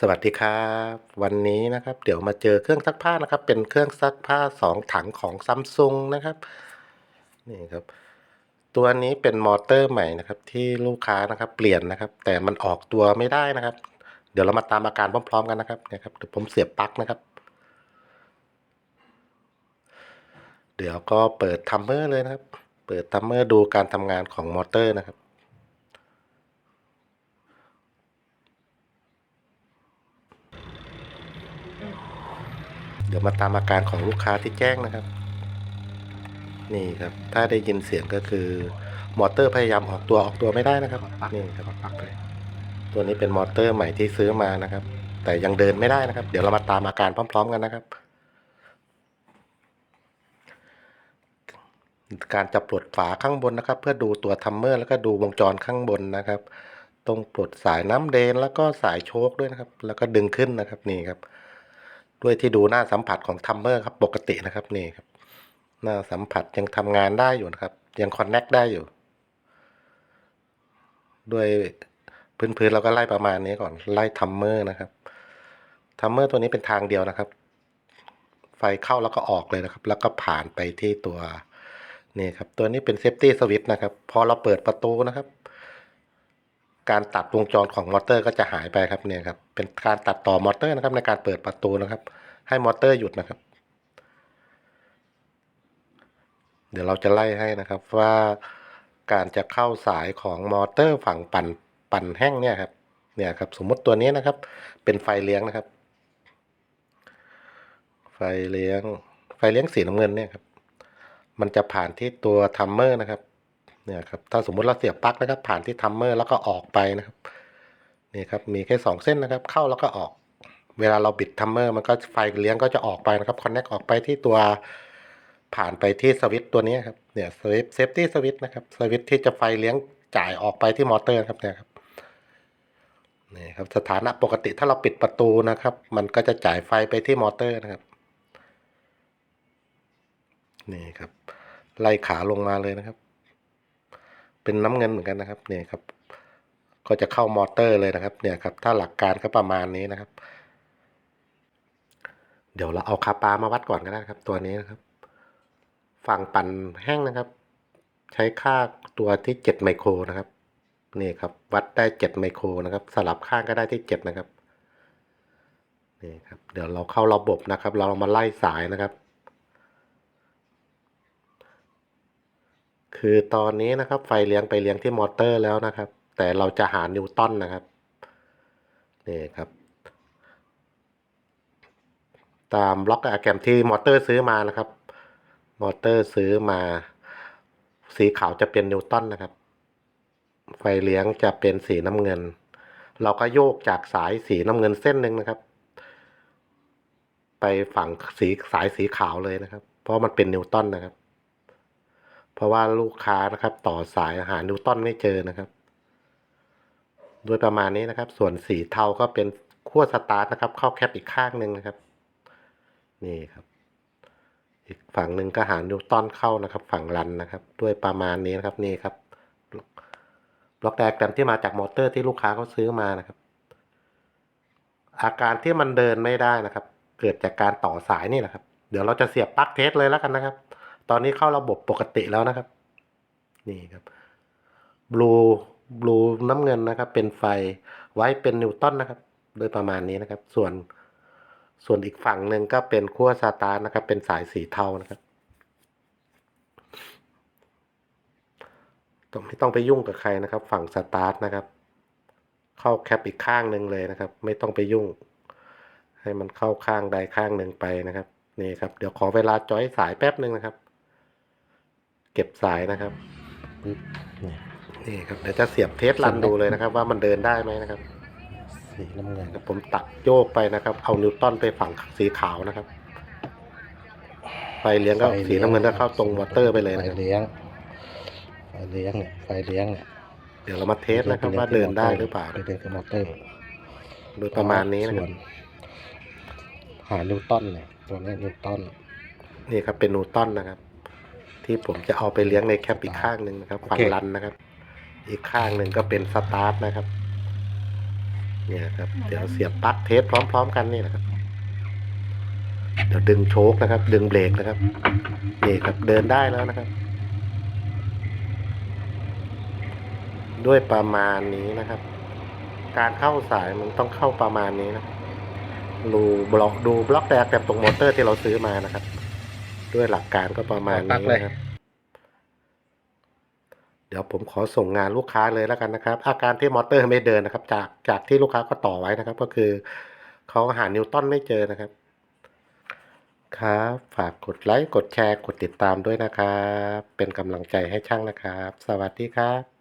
สวัสดีครับ วันนี้นะครับ เดี๋ยวมาเจอเครื่องซักผ้านะครับ เป็นเครื่องซักผ้าสองถังของซัมซุงนะครับนี่ครับ ตัวนี้เป็นมอเตอร์ใหม่นะครับ ที่ลูกค้านะครับ เปลี่ยนนะครับ แต่มันออกตัวไม่ได้นะครับ เดี๋ยวเรามาตามอาการพร้อม ๆ กันนะครับนี่ยครับเดี๋ยวผมเสียบปลั๊กนะครับ เดี๋ยวก็เปิดทัมเมอร์เลยนะครับ เปิดทัมเมอร์ดูการทำงานของมอเตอร์นะครับ ดี๋ยวมาตามอาการของลูกค้าที่แจ้งนะครับ นี่ครับ ถ้าได้ยินเสียงก็คือ มอเตอร์พยายามออกตัวออกตัวไม่ได้นะครับนี่ครับตัวนี้เป็นมอเตอร์ใหม่ที่ซื้อมานะครับ แต่ยังเดินไม่ได้นะครับ เดี๋ยวเรามาตามอาการพร้อม ๆ กันนะครับ การจะปลดฝาข้างบนนะครับ เพื่อดูตัวทัมเมอร์ แล้วก็ดูวงจรข้างบนนะครับตรงปลดสายน้ำเดนแล้วก็สายโชคด้วยนะครับ แล้วก็ดึงขึ้นนะครับนี่ครับ ด้วยที่ดูหน้าสัมผัสของทัมเมอร์ครับปกตินะครับนี่ครับ หน้าสัมผัสยังทำงานได้อยู่นะครับ ยังคอนเน็กได้อยู่ ด้วยพื้นๆเราก็ไล่ประมาณนี้ก่อนไล่ทัมเมอร์นะครับทัมเมอร์ตัวนี้เป็นทางเดียวนะครับ ไฟเข้าแล้วก็ออกเลยนะครับ แล้วก็ผ่านไปที่ตัวนี่ครับ ตัวนี้เป็นเซฟตี้สวิตช์นะครับ พอเราเปิดประตูนะครับ การตัดวงจรของมอเตอร์ก็จะหายไปครับเนี่ยครับ เป็นการตัดต่อมอเตอร์นะครับ ในการเปิดประตูนะครับ ให้มอเตอร์หยุดนะครับ เดี๋ยวเราจะไล่ให้นะครับว่าการจะเข้าสายของมอเตอร์ฝั่งปั่นปั่นแห้งเนี่ยครับเนี่ยครับ สมมติตัวนี้นะครับ เป็นไฟเลี้ยงนะครับ ไฟเลี้ยง ไฟเลี้ยงสีน้ำเงินเนี่ยครับ มันจะผ่านที่ตัวทัมเมอร์นะครับ เนี่ยครับถ้าสมมุติเราเสียบปลั๊กนะครับ ผ่านที่ทัมเมอร์แล้วก็ออกไปนะครับนี่ครับมีแค่สองเส้นนะครับ เข้าแล้วก็ออก เวลาเราบิดทัมเมอร์มันก็ไฟเลี้ยงก็จะออกไปนะครับคอนเนคออกไปที่ตัวผ่านไปที่สวิตตัวนี้ครับเนี่ยสวิตเซฟตี้สวิตนะครับสวิตที่จะไฟเลี้ยงจ่ายออกไปที่มอเตอร์ครับเนี่ยครับนี่ครับสถานะปกติถ้าเราปิดประตูนะครับ มันก็จะจ่ายไฟไปที่มอเตอร์นะครับนี่ครับไล่ขาลงมาเลยนะครับ เป็นน้ำเงินเหมือนกันนะครับเนี่ยครับ ก็จะเข้ามอเตอร์เลยนะครับ เนี่ยครับ ถ้าหลักการก็ประมาณนี้นะครับ เดี๋ยวเราเอาคาปามาวัดก่อนก็ได้ครับ ตัวนี้นะครับ ฝั่งปั่นแห้งนะครับ ใช้ค่าตัวที่เจ็ดไมโครนะครับนี่ครับวัดได้เจ็ดไมโครนะครับ สลับข้างก็ได้ที่เจ็ดนะครับนี่ครับ เดี๋ยวเราเข้าระบบนะครับ เรามาไล่สายนะครับ คือตอนนี้นะครับ ไฟเลี้ยงไปเลี้ยงที่มอเตอร์แล้วนะครับ แต่เราจะหานิวตันนะครับนี่ครับ ตามบล็อกอะแกรมที่มอเตอร์ซื้อมานะครับ มอเตอร์ซื้อมา สีขาวจะเป็นนิวตันนะครับ ไฟเลี้ยงจะเป็นสีน้ำเงิน เราก็โยกจากสายสีน้ำเงินเส้นหนึ่งนะครับ ไปฝั่งสีสายสีขาวเลยนะครับ เพราะมันเป็นนิวตันนะครับ ราะว่าลูกค้านะครับต่อสายหานิวตันไม่เจอนะครับด้วยประมาณนี้นะครับ ส่วนสีเทาก็เป็นขั้วสตาร์ทนะครับ เข้าแคปอีกข้างหนึ่งนะครับ นี่ครับ อีกฝั่งหนึ่งก็หานิวตันเข้านะครับ ฝั่งรันนะครับ ด้วยประมาณนี้นะครับนี่ครับบล็อกแดกแกรมที่มาจากมอเตอร์ที่ลูกค้าเขาซื้อมานะครับ อาการที่มันเดินไม่ได้นะครับ เกิดจากการต่อสายนี่แหละครับ เดี๋ยวเราจะเสียบปลั๊กเทสเลยแล้วกันนะครับ ตอนนี้เข้าระบบปกติแล้วนะครับ นี่ครับบลูบลูน้ำเงินนะครับ เป็นไฟไว้เป็นนิวตันนะครับ โดยประมาณนี้นะครับ ส่วนส่วนอีกฝั่งหนึ่งก็เป็นขั้วสตาร์นะครับ เป็นสายสีเทานะครับต้องไม่ต้องไปยุ่งกับใครนะครับ ฝั่งสตาร์ทนะครับ เข้าแคปอีกข้างหนึ่งเลยนะครับ ไม่ต้องไปยุ่ง ให้มันเข้าข้างใดข้างหนึ่งไปนะครับนี่ครับ เดี๋ยวขอเวลาจอยสายแป๊บหนึ่งนะครับ เก็บสายนะครับปึ๊บนี่นี่ครับเดี๋ยวจะเสียบเทสรันดูเลยนะครับ ว่ามันเดินได้ไหมนะครับ สีน้ำเงินครับผมตัดโยกไปนะครับ เอานิวตันไปฝั่งสีขาวนะครับไฟเลี้ยงก็สีน้ำเงินก็เข้าตรงมอเตอร์ไปเลยไฟนะครับเลี้ยงไฟเลี้ยงเนี่ยไฟเลี้ยงเนี่ยเดี๋ยวเรามาเทสนะครับว่าเดินได้หรือเปล่าไปเดินกับมอเตอร์โดยประมาณนี้นะครับส่วหานิวตันเนี่ยตัวนี้นิวตันนี่ครับเป็นนิวตันนะครับ ที่ผมจะเอาไปเลี้ยงในแคปอีกข้างหนึ่งนะครับฝั่งโอเครันนะครับ อีกข้างหนึ่งก็เป็นสตาร์ทนะครับ เนี่ยครับ เดี๋ยวเสียบปลั๊กเทสพร้อม ๆ กันนี่นะครับ เดี๋ยวดึงโชคนะครับ ดึงเบรกนะครับนี่ครับเดินได้แล้วนะครับ ด้วยประมาณนี้นะครับ การเข้าสายมันต้องเข้าประมาณนี้นะดูบล็อกดูบล็อกแดกแบบตรงมอเตอร์ที่เราซื้อมานะครับ ด้วยหลักการก็ประมาณนี้นะครับเดี๋ยวผมขอส่งงานลูกค้าเลยแล้วกันนะครับ อาการที่มอเตอร์ไม่เดินนะครับ จากจากที่ลูกค้าก็ต่อไว้นะครับ ก็คือเขาหานิวตันไม่เจอนะครับ ครับ ฝากกดไลค์กดแชร์กดติดตามด้วยนะครับ เป็นกำลังใจให้ช่างนะครับ สวัสดีครับ